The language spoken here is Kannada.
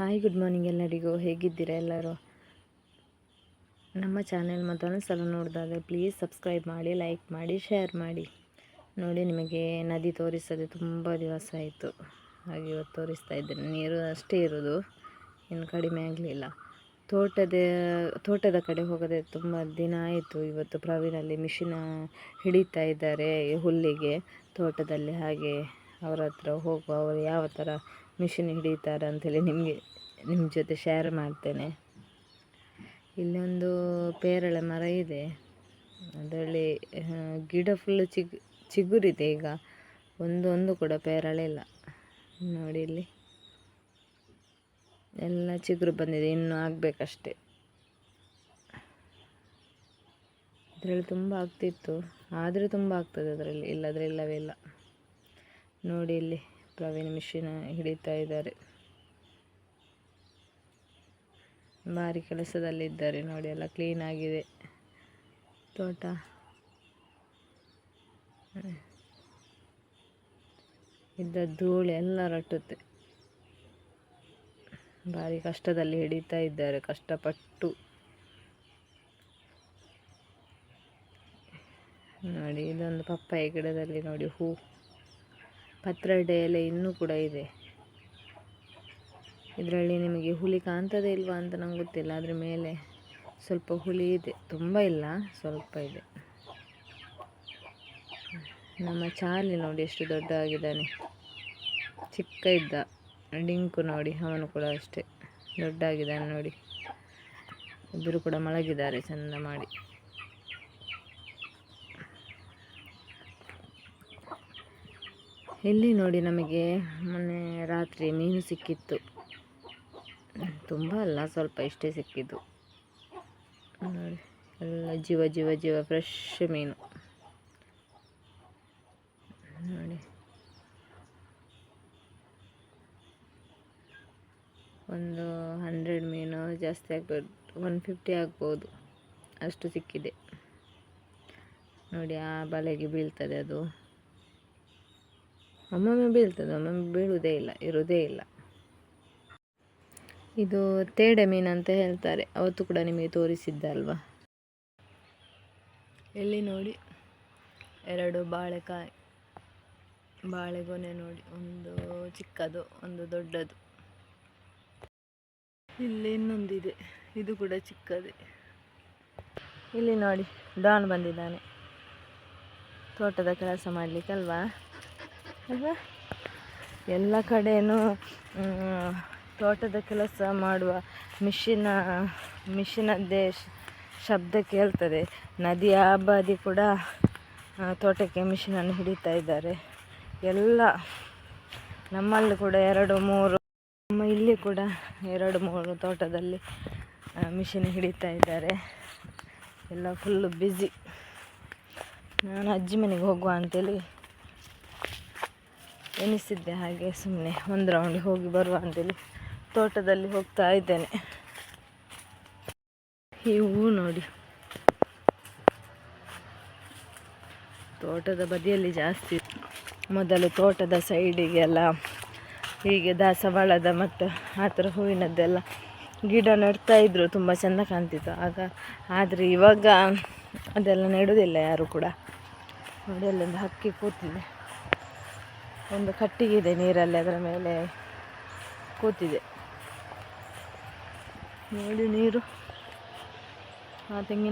ಹಾಯ್ ಗುಡ್ ಮಾರ್ನಿಂಗ್ ಎಲ್ಲರಿಗೂ. ಹೇಗಿದ್ದೀರಾ ಎಲ್ಲರೂ? ನಮ್ಮ ಚಾನೆಲ್ ಮೊದಲನೇ ಸಲ ನೋಡಿದಾಗ ಪ್ಲೀಸ್ ಸಬ್ಸ್ಕ್ರೈಬ್ ಮಾಡಿ ಲೈಕ್ ಮಾಡಿ ಶೇರ್ ಮಾಡಿ. ನೋಡಿ, ನಿಮಗೆ ನದಿ ತೋರಿಸದೆ ತುಂಬ ದಿವಸ ಆಯಿತು. ಹಾಗೆ ಇವತ್ತು ತೋರಿಸ್ತಾ ಇದ್ದೇನೆ. ನೀರು ಅಷ್ಟೇ ಇರೋದು. ಇನ್ನು ಕಡಿಮೆ ಆಗಲಿಲ್ಲ. ತೋಟದ ತೋಟದ ಕಡೆ ಹೋಗದೆ ತುಂಬ ದಿನ ಆಯಿತು. ಇವತ್ತು ಪ್ರವೀಣಲ್ಲಿ ಮಿಷಿನ ಹಿಡಿತಾ ಇದ್ದಾರೆ ಹುಲ್ಲಿಗೆ, ತೋಟದಲ್ಲಿ. ಹಾಗೆ ಅವರ ಹತ್ರ ಹೋಗುವ, ಅವರು ಯಾವ ಥರ ಮಿಷಿನ್ ಹಿಡಿತಾರೆ ಅಂಥೇಳಿ ನಿಮಗೆ ನಿಮ್ಮ ಜೊತೆ ಶೇರ್ ಮಾಡ್ತೇನೆ. ಇಲ್ಲೊಂದು ಪೇರಳೆ ಮರ ಇದೆ. ಅದರಲ್ಲಿ ಗಿಡ ಫುಲ್ಲು ಚಿಗ್, ಚಿಗುರಿದೆ ಈಗ. ಒಂದು ಒಂದು ಕೂಡ ಪೇರಳೆ ಇಲ್ಲ. ನೋಡಿ ಇಲ್ಲಿ. ಎಲ್ಲ ಚಿಗುರು ಬಂದಿದೆ, ಇನ್ನೂ ಆಗಬೇಕಷ್ಟೆ. ಅದರಲ್ಲಿ ತುಂಬ ಆಗ್ತಿತ್ತು. ಆದರೂ ತುಂಬ ಆಗ್ತದೆ ಅದರಲ್ಲಿ. ಇಲ್ಲದ್ರೆ ಇಲ್ಲವೇ ಇಲ್ಲ. ನೋಡಿ ಇಲ್ಲಿ. ಪ್ರವೀಣ್ ಮಿಷಿನ್ ಹಿಡಿತಾ ಇದ್ದಾರೆ. ಭಾರಿ ಕೆಲಸದಲ್ಲಿದ್ದಾರೆ ನೋಡಿ, ಎಲ್ಲ ಕ್ಲೀನ್ ಆಗಿದೆ. ತೋಟ. ಇದ್ದ ಧೂಳು ಎಲ್ಲ ರಟ್ಟುತ್ತೆ. ಭಾರಿ ಕಷ್ಟದಲ್ಲಿ ಹಿಡಿತಾ ಇದ್ದಾರೆ, ಕಷ್ಟಪಟ್ಟು. ನೋಡಿ, ಇದೊಂದು ಪಪ್ಪಾಯ ಗಿಡದಲ್ಲಿ ನೋಡಿ, ಹೂ. ಪತ್ರೊಡೆ ಎಲೆ ಇನ್ನೂ ಕೂಡ ಇದೆ. ಇದರಲ್ಲಿ ನಿಮಗೆ ಹುಲಿ ಕಾಣ್ತದೆ ಇಲ್ವಾ ಅಂತ ನಂಗೆ ಗೊತ್ತಿಲ್ಲ ಅದ್ರ ಮೇಲೆ ಸ್ವಲ್ಪ ಹುಲಿ ಇದೆ. ತುಂಬ ಇಲ್ಲ, ಸ್ವಲ್ಪ ಇದೆ. ನಮ್ಮ ಚಾರ್ಲಿ ನೋಡಿ ಎಷ್ಟು ದೊಡ್ಡ ಆಗಿದ್ದಾನೆ ಚಿಕ್ಕ ಇದ್ದ, ಡಿಂಕು ನೋಡಿ, ಅವನು ಕೂಡ ಅಷ್ಟೇ ದೊಡ್ಡ ಆಗಿದ್ದಾನೆ ನೋಡಿ. ಇಬ್ಬರು ಕೂಡ ಮಲಗಿದ್ದಾರೆ ಚಂದ ಮಾಡಿ. ಇಲ್ಲಿ ನೋಡಿ ನಮಗೆ? ಮೊನ್ನೆ ರಾತ್ರಿ ಮೀನು ಸಿಕ್ಕಿತ್ತು. ತುಂಬ ಅಲ್ಲ, ಸ್ವಲ್ಪ ಇಷ್ಟೇ ಸಿಕ್ಕಿದ್ದು. ನೋಡಿ, ಎಲ್ಲ ಜೀವ ಜೀವ ಜೀವ ಫ್ರೆಶ್ ಮೀನು. ನೋಡಿ. ಒಂದು ಹಂಡ್ರೆಡ್ ಮೀನು ಜಾಸ್ತಿ ಆಗ್ಬೋದು ಒನ್ ಫಿಫ್ಟಿ ಆಗ್ಬೋದು. ಅಷ್ಟು ಸಿಕ್ಕಿದೆ. ನೋಡಿ, ಆ ಬಲೆಗೆ ಬೀಳ್ತದೆ ಅದು. ಒಮ್ಮೊಮ್ಮೆ ಬೀಳ್ತದೆ ಒಮ್ಮೊಮ್ಮೆ ಬೀಳುವುದೇ ಇಲ್ಲ, ಇರುವುದೇ ಇಲ್ಲ. ಇದು ತೇಡೆ ಮೀನು ಅಂತ ಹೇಳ್ತಾರೆ, ಅವತ್ತು ಕೂಡ ನಿಮಗೆ ತೋರಿಸಿದ್ದೆ ಅಲ್ವಾ? ಇಲ್ಲಿ ನೋಡಿ? ಎರಡು ಬಾಳೆಕಾಯಿ, ಬಾಳೆಗೊನೆ ನೋಡಿ, ಒಂದು ಚಿಕ್ಕದು, ಒಂದು ದೊಡ್ಡದು. ಇಲ್ಲಿ ಇನ್ನೊಂದಿದೆ, ಇದು ಕೂಡ ಚಿಕ್ಕದೇ. ಇಲ್ಲಿ ನೋಡಿ, ಡಾನ್ ಬಂದಿದ್ದಾನೆ. ತೋಟದ ಕೆಲಸ ಮಾಡಲಿಕ್ಕೆ ಅಲ್ವಾ? ಎಲ್ಲ ಕಡೆಯೂ ತೋಟದ ಕೆಲಸ ಮಾಡುವ ಮಿಷಿನ, ಮಿಷಿನದ್ದೇ ಶಬ್ದ ಕೇಳ್ತದೆ. ನದಿಯ ಬದಿ ಕೂಡ ತೋಟಕ್ಕೆ ಮಿಷಿನನ್ನು ಹಿಡಿತಾ ಇದ್ದಾರೆ. ಎಲ್ಲ, ನಮ್ಮಲ್ಲಿ ಕೂಡ ಎರಡು, ಮೂರು, ನಮ್ಮ ಇಲ್ಲಿ ಕೂಡ ಎರಡು, ಮೂರು ತೋಟದಲ್ಲಿ ಮಿಷಿನ್ ಹಿಡಿತಾ ಇದ್ದಾರೆ. ಎಲ್ಲ ಫುಲ್ಲು ಬ್ಯುಸಿ ನಾನು ಅಜ್ಜಿ ಮನೆಗೆ ಹೋಗುವ ಅಂತೇಳಿ ಎನಿಸಿದ್ದೆ ಹಾಗೆ ಸುಮ್ಮನೆ ಒಂದು ರೌಂಡ್ ಹೋಗಿ ಬರುವ ಅಂತೇಳಿ ತೋಟದಲ್ಲಿ ಹೋಗ್ತಾ ಇದ್ದೇನೆ. ಈ ಹೂ ನೋಡಿ. ತೋಟದ ಬದಿಯಲ್ಲಿ ಜಾಸ್ತಿ ಮೊದಲು ತೋಟದ ಸೈಡಿಗೆಲ್ಲ ಹೀಗೆ ದಾಸವಾಳದ ಮತ್ತು ಆ ಥರ ಹೂವಿನದ್ದೆಲ್ಲ ಗಿಡ ನೆಡ್ತಾ ಇದ್ದರು ತುಂಬ ಚೆಂದ ಕಾಣ್ತಿತ್ತು. ಆಗ ಆದರೆ ಇವಾಗ ಅದೆಲ್ಲ ನೆಡೋದಿಲ್ಲ ಯಾರು ಕೂಡ. ನೋಡಿ ಅಲ್ಲೊಂದು ಹಕ್ಕಿ ಕೂತಿದೆ. ಒಂದು ಕಟ್ಟಿಗೆ ಇದೆ ನೀರಲ್ಲಿ ಅದರ ಮೇಲೆ ಕೂತಿದೆ. ನೋಡಿ ನೀರು. ಆ ತೆಂಗಿನ